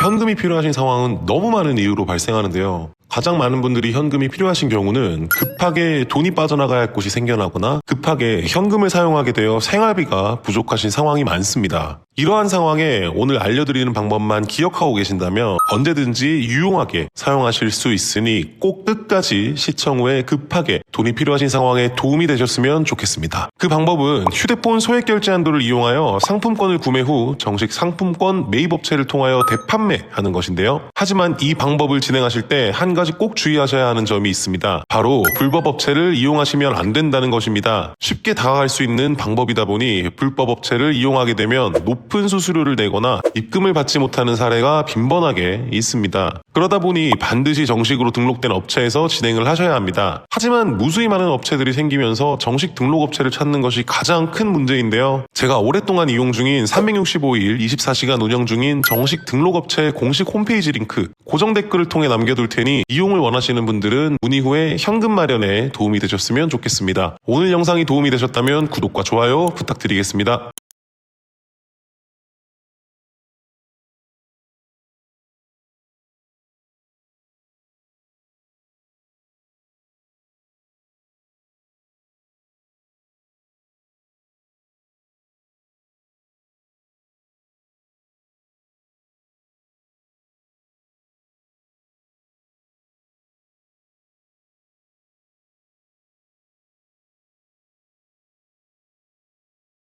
현금이 필요하신 상황은 너무 많은 이유로 발생하는데요. 가장 많은 분들이 현금이 필요하신 경우는 급하게 돈이 빠져나가야 할 곳이 생겨나거나 급하게 현금을 사용하게 되어 생활비가 부족하신 상황이 많습니다. 이러한 상황에 오늘 알려드리는 방법만 기억하고 계신다면 언제든지 유용하게 사용하실 수 있으니 꼭 끝까지 시청 후에 급하게 돈이 필요하신 상황에 도움이 되셨으면 좋겠습니다. 그 방법은 휴대폰 소액 결제 한도를 이용하여 상품권을 구매 후 정식 상품권 매입 업체를 통하여 대판매하는 것인데요. 하지만 이 방법을 진행하실 때 한 가지 꼭 주의하셔야 하는 점이 있습니다. 바로 불법 업체를 이용하시면 안 된다는 것입니다. 쉽게 다가갈 수 있는 방법이다 보니 불법 업체를 이용하게 되면 높은 수수료를 내거나 입금을 받지 못하는 사례가 빈번하게 있습니다. 그러다 보니 반드시 정식으로 등록된 업체에서 진행을 하셔야 합니다. 하지만 무수히 많은 업체들이 생기면서 정식 등록 업체를 찾는 것이 가장 큰 문제인데요. 제가 오랫동안 이용 중인 365일 24시간 운영 중인 정식 등록 업체 공식 홈페이지 링크 고정 댓글을 통해 남겨둘 테니 이용을 원하시는 분들은 문의 후에 현금 마련에 도움이 되셨으면 좋겠습니다. 오늘 영상이 도움이 되셨다면 구독과 좋아요 부탁드리겠습니다.